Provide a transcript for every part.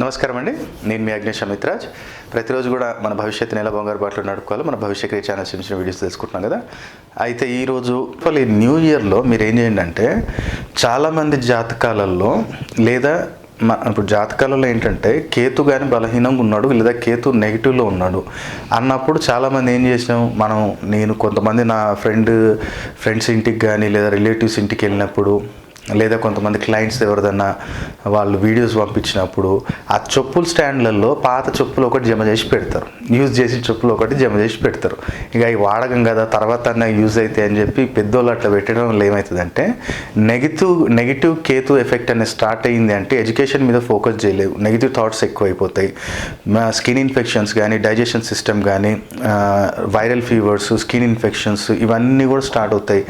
నమస్కారం అండి. నేను మీ అగ్నేష్ అమిత్రాజ్. ప్రతిరోజు కూడా మన భవిష్యత్తు నెల బంగారు బాటలో నడుపుకోవాలి. మన భవిష్య క్రియ ఛానల్స్ చిన్న వీడియోస్ తెలుసుకుంటున్నాం కదా. అయితే ఈరోజు ఈ న్యూ ఇయర్లో మీరు ఏం చేయండి అంటే చాలామంది జాతకాలలో లేదా మ- ఇప్పుడు జాతకాలలో ఏంటంటే కేతు కానీ బలహీనంగా ఉన్నాడు లేదా కేతు నెగిటివ్లో ఉన్నాడు అన్నప్పుడు చాలామంది ఏం చేసినాం? మనం నేను కొంతమంది నా ఫ్రెండ్ ఫ్రెండ్స్ ఇంటికి కానీ లేదా రిలేటివ్స్ ఇంటికి వెళ్ళినప్పుడు లేదా కొంతమంది క్లయింట్స్ ఎవరిదన్నా వాళ్ళు వీడియోస్ పంపించినప్పుడు ఆ చెప్పుల స్టాండ్లలో పాత చెప్పులు ఒకటి జమ చేసి పెడతారు. యూజ్ చేసిన చెప్పులు ఒకటి జమ చేసి పెడతారు. ఇక అవి వాడకం కదా తర్వాత అన్న యూజ్ అయితే అని చెప్పి పెద్దోళ్ళు అట్లా పెట్టడం వల్ల ఏమవుతుందంటే నెగిటివ్ నెగిటివ్ కేతు ఎఫెక్ట్ అనేది స్టార్ట్ అయ్యింది అంటే ఎడ్యుకేషన్ మీద ఫోకస్ చేయలేవు. నెగిటివ్ థాట్స్ ఎక్కువైపోతాయి. స్కిన్ ఇన్ఫెక్షన్స్ కానీ డైజెషన్ సిస్టమ్ కానీ వైరల్ ఫీవర్స్ స్కిన్ ఇన్ఫెక్షన్స్ ఇవన్నీ కూడా స్టార్ట్ అవుతాయి.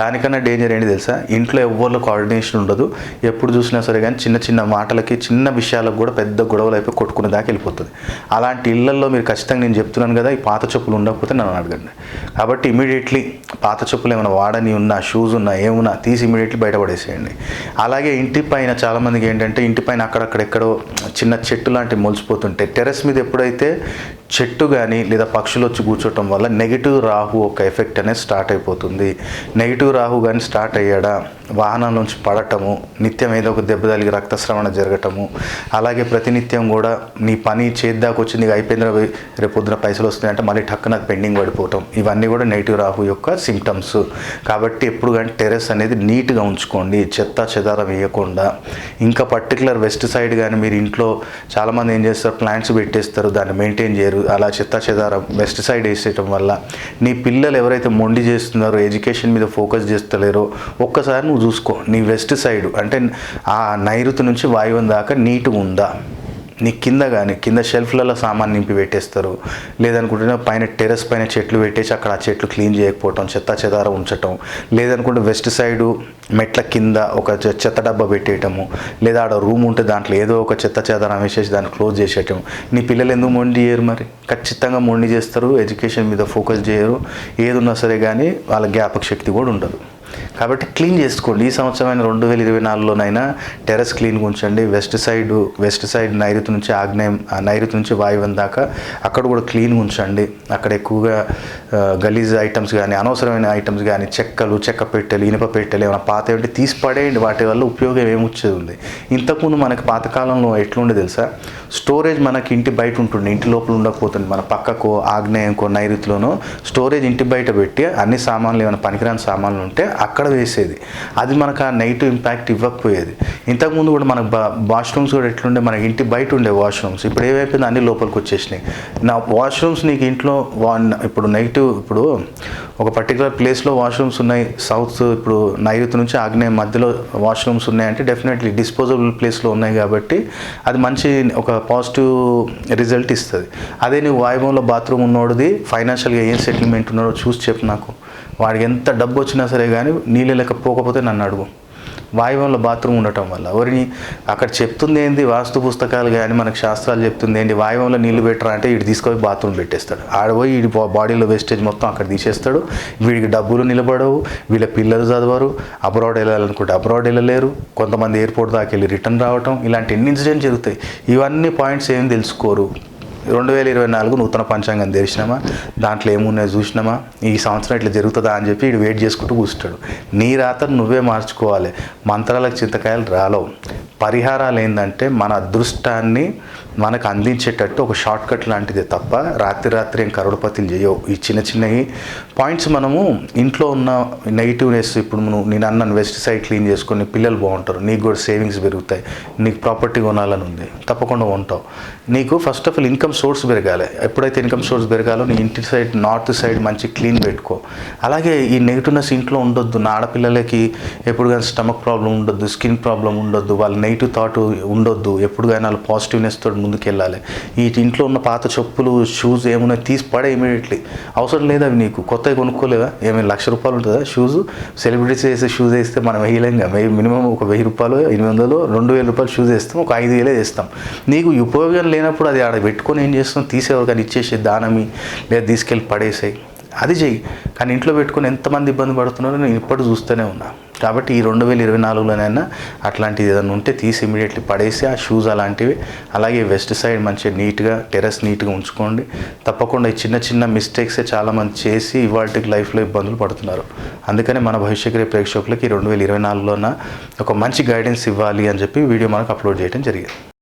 దానికన్నా డేంజర్ ఏంటి తెలుసా? ఇంట్లో ఎవరిలో కోఆర్డినేషన్ ఉండదు. ఎప్పుడు చూసినా సరే కానీ చిన్న చిన్న మాటలకి చిన్న విషయాలకు కూడా పెద్ద గొడవలు అయిపోయి కొట్టుకునే దాకా వెళ్ళిపోతుంది. అలాంటి ఇళ్ళల్లో మీరు ఖచ్చితంగా నేను చెప్తున్నాను కదా ఈ పాత చెప్పులు ఉండకపోతే నన్ను అడగండి. కాబట్టి ఇమీడియట్లీ పాత చెప్పులు ఏమైనా వాడని ఉన్నా షూస్ ఉన్నా ఏమున్నా తీసి ఇమీడియట్లీ బయటపడేసేయండి. అలాగే ఇంటి పైన చాలామందికి ఏంటంటే ఇంటి పైన అక్కడక్కడెక్కడో చిన్న చెట్టు లాంటివి మొలిచిపోతుంటాయి టెర్రస్ మీద ఎప్పుడైతే చెట్టు కానీ లేదా పక్షులు వచ్చి కూర్చోవటం వల్ల నెగిటివ్ రాహు ఒక ఎఫెక్ట్ అనేది స్టార్ట్ అయిపోతుంది. నెగిటివ్ రాహు కానీ స్టార్ట్ అయ్యాడా వాహనం నుంచి పడటము నిత్యం ఏదో ఒక దెబ్బ తగిలి రక్తస్రవణ జరగటము అలాగే ప్రతినిత్యం కూడా నీ పని చేద్దాకు వచ్చింది ఇక అయిపోయింది రేపు పొద్దున పైసలు వస్తున్నాయంటే మళ్ళీ టక్కున పెండింగ్ పడిపోవటం ఇవన్నీ కూడా నెగిటివ్ రాహు యొక్క సిమ్టమ్స్ కాబట్టి ఎప్పుడు కానీ టెరెస్ అనేది నీట్గా ఉంచుకోండి చెత్త చెదారం వేయకుండా. ఇంకా పర్టికులర్ వెస్ట్ సైడ్ కానీ మీరు ఇంట్లో చాలామంది ఏం చేస్తారు? ప్లాంట్స్ పెట్టేస్తారు దాన్ని మెయింటైన్ చేయరు. అలా చెత్త చెదారం వెస్ట్ సైడ్ వేసేయటం వల్ల నీ పిల్లలు ఎవరైతే మొండి చేస్తున్నారో ఎడ్యుకేషన్ మీద ఫోకస్ చేస్తలేరో ఒక్కసారి నువ్వు చూసుకో. నీ వెస్ట్ సైడ్ అంటే ఆ నైరుతి నుంచి వాయువం దాకా నీట్గా ఉందా? నీ కింద కానీ కింద షెల్ఫ్లలో సామాన్ నింపి పెట్టేస్తారు. లేదనుకుంటే పైన టెర్రస్ పైన చెట్లు పెట్టేసి అక్కడ ఆ చెట్లు క్లీన్ చేయకపోవటం చెత్త చెదార ఉంచటం. లేదనుకుంటే వెస్ట్ సైడు మెట్ల కింద ఒక చెత్త డబ్బా పెట్టేయటము. లేదా ఆడ రూమ్ ఉంటే దాంట్లో ఏదో ఒక చెత్త చెదారం వేసేసి దాన్ని క్లోజ్ చేసేయటం నీ పిల్లలు ఎందుకు మొండి చేయరు మరి? ఖచ్చితంగా మొండి చేస్తారు ఎడ్యుకేషన్ మీద ఫోకస్ చేయరు. ఏదున్నా సరే కానీ వాళ్ళ జ్ఞాపక శక్తి కూడా ఉండదు. కాబట్టి క్లీన్ చేసుకోండి. ఈ సంవత్సరమైన రెండు వేల ఇరవై నాలుగులోనైనా టెర్రస్ క్లీన్గా ఉంచండి వెస్ట్ సైడ్ వెస్ట్ సైడ్ నైరుతి నుంచి ఆగ్నేయం నైరుతి నుంచి వాయువం దాకా అక్కడ కూడా క్లీన్గా ఉంచండి అక్కడ ఎక్కువగా గలీజ్ ఐటమ్స్ కానీ అనవసరమైన ఐటమ్స్ కానీ చెక్కలు చెక్క పెట్టెలు ఇనుప పెట్టెలు ఏమైనా పాత ఉంటే తీసి పడేయండి. వాటి వల్ల ఉపయోగం ఏమొచ్చేది ఉంది ఇంతకుముందు మనకి పాతకాలంలో ఎట్లుండే తెలుసా? స్టోరేజ్ మనకి ఇంటి బయట ఉంటుండే. ఇంటి లోపల ఉండకపోతుంది మన పక్కకో ఆగ్నేయంకో నైరుతిలోనో స్టోరేజ్ ఇంటి బయట పెట్టి అన్ని సామాన్లు ఏమైనా పనికిరాని సామాన్లు ఉంటే అక్కడ అక్కడ వేసేది. అది మనకు ఆ నెగిటివ్ ఇంపాక్ట్ ఇవ్వకపోయేది. ఇంతకుముందు కూడా మన బా వాష్రూమ్స్ కూడా ఎట్లుండే మన ఇంటి బయట ఉండే వాష్రూమ్స్ ఇప్పుడు ఏమైపోయింది అన్ని లోపలికి వచ్చేసినాయి. నా వాష్రూమ్స్ నీకు ఇంట్లో వా ఇప్పుడు నెగిటివ్ ఇప్పుడు ఒక పర్టికులర్ ప్లేస్లో వాష్రూమ్స్ ఉన్నాయి. సౌత్ ఇప్పుడు నైరుతి నుంచి ఆగ్నేయ మధ్యలో వాష్రూమ్స్ ఉన్నాయంటే డెఫినెట్లీ డిస్పోజబుల్ ప్లేస్లో ఉన్నాయి కాబట్టి అది మంచి ఒక పాజిటివ్ రిజల్ట్ ఇస్తుంది. అదే నువ్వు వాయుభవంలో బాత్రూమ్ ఉన్నోడిది ఫైనాన్షియల్గా ఏం సెటిల్మెంట్ ఉన్నాడో చూసి చెప్పు నాకు. వాడికి ఎంత డబ్బు వచ్చినా సరే కానీ నీళ్ళు లేకపోకపోతే నన్ను అడుగు. వాయువంలో బాత్రూమ్ ఉండటం వల్ల. ఎవరిని అక్కడ చెప్తుంది ఏంది వాస్తు పుస్తకాలు కానీ మనకు శాస్త్రాలు చెప్తుంది ఏంటి వాయువంలో నీళ్ళు పెట్టరా అంటే వీడు తీసుకొని బాత్రూమ్ పెట్టేస్తాడు. ఆడపోయి వీడి బాడీలో వేస్టేజ్ మొత్తం అక్కడ తీసేస్తాడు. వీడికి డబ్బులు నిలబడవు వీళ్ళ పిల్లలు చదవరు అబ్రాడ్ వెళ్ళాలనుకుంటే అబ్రాడ్ వెళ్ళలేరు కొంతమంది ఎయిర్పోర్ట్ దాకా వెళ్ళి రిటర్న్ రావటం ఇలాంటి ఎన్ని ఇన్సిడెంట్స్ జరుగుతాయి? ఇవన్నీ పాయింట్స్ ఏం తెలుసుకోరు? రెండు వేల ఇరవై నాలుగు నూతన పంచాంగం తెరిచినామా? దాంట్లో ఏమున్నాయో చూసినామా? ఈ సంవత్సరం ఇట్లా జరుగుతుందా అని చెప్పి వీడు వెయిట్ చేసుకుంటూ కూర్చుంటాడు. నీ రాతను నువ్వే మార్చుకోవాలి. మంత్రాలకు చింతకాయలు రాలవు. పరిహారాలు ఏంటంటే మన అదృష్టాన్ని మనకు అందించేటట్టు ఒక షార్ట్ కట్ లాంటిది తప్ప రాత్రి రాత్రి ఏం కరోడపతిలు చేయవు. ఈ చిన్న చిన్నవి పాయింట్స్ మనము ఇంట్లో ఉన్న నెగిటివ్నెస్ ఇప్పుడు నువ్వు నేను అన్నాను వెస్ట్ సైడ్ క్లీన్ చేసుకొని పిల్లలు బాగుంటారు. నీకు కూడా సేవింగ్స్ పెరుగుతాయి. నీకు ప్రాపర్టీ కొనాలని ఉంది. తప్పకుండా ఉంటావు నీకు first of all income source పెరగాలి. ఎప్పుడైతే ఇన్కమ్ సోర్స్ పెరగాలో నీ ఇంటి సైడ్ నార్త్ సైడ్ మంచి క్లీన్ పెట్టుకో. అలాగే ఈ నెగిటివ్నెస్ ఇంట్లో ఉండొద్దు. నా ఆడపిల్లలకి ఎప్పుడు కానీ స్టమక్ ప్రాబ్లం ఉండొద్దు స్కిన్ ప్రాబ్లం ఉండొద్దు వాళ్ళ నెగిటివ్ థాట్ ఉండొద్దు. ఎప్పుడు కానీ వాళ్ళు పాజిటివ్నెస్ తోటి ముందుకెళ్ళాలి. ఈ ఇంట్లో ఉన్న పాత చెప్పులు షూస్ ఏమున్నాయి తీసి పడే ఇమీడియట్లీ అవసరం లేదు అవి నీకు. కొత్తవి కొనుక్కోలేవా ఏమైనా లక్ష రూపాయలు ఉంటుందా షూస్ సెలబ్రిటీస్ వేసే షూస్ వేస్తే మనం వేయలేంగా? మినిమం ఒక వెయ్యి రూపాయలు ఎనిమిది వందలు రెండు వేల రూపాయలు షూస్ వేస్తాం ఒక ఐదు వేలే వేస్తాం. నీకు ఉపయోగం లేనప్పుడు అది ఆడ పెట్టుకొని ఏం చేస్తాం తీసేవారు కానీ ఇచ్చేసి దానమి. లేదా తీసుకెళ్ళి పడేసాయి. అది చెయ్యి. కానీ ఇంట్లో పెట్టుకొని ఎంతమంది ఇబ్బంది పడుతున్నారో నేను ఇప్పటి చూస్తూనే ఉన్నా. కాబట్టి ఈ రెండు వేల ఇరవై నాలుగులోనైనా అట్లాంటిది ఏదైనా ఉంటే తీసి ఇమీడియట్లీ పడేసి ఆ షూస్ అలాంటివి అలాగే వెస్ట్ సైడ్ మంచిగా నీట్గా టెర్రస్ నీట్గా ఉంచుకోండి. తప్పకుండా ఈ చిన్న చిన్న మిస్టేక్సే చాలామంది చేసి ఇవాళకి లైఫ్లో ఇబ్బందులు పడుతున్నారు. అందుకనే మన భవిష్యత్తులో ప్రేక్షకులకి రెండు వేల ఇరవై నాలుగులోన ఒక మంచి గైడెన్స్ ఇవ్వాలి అని చెప్పి వీడియో మనకు అప్లోడ్ చేయడం జరిగింది.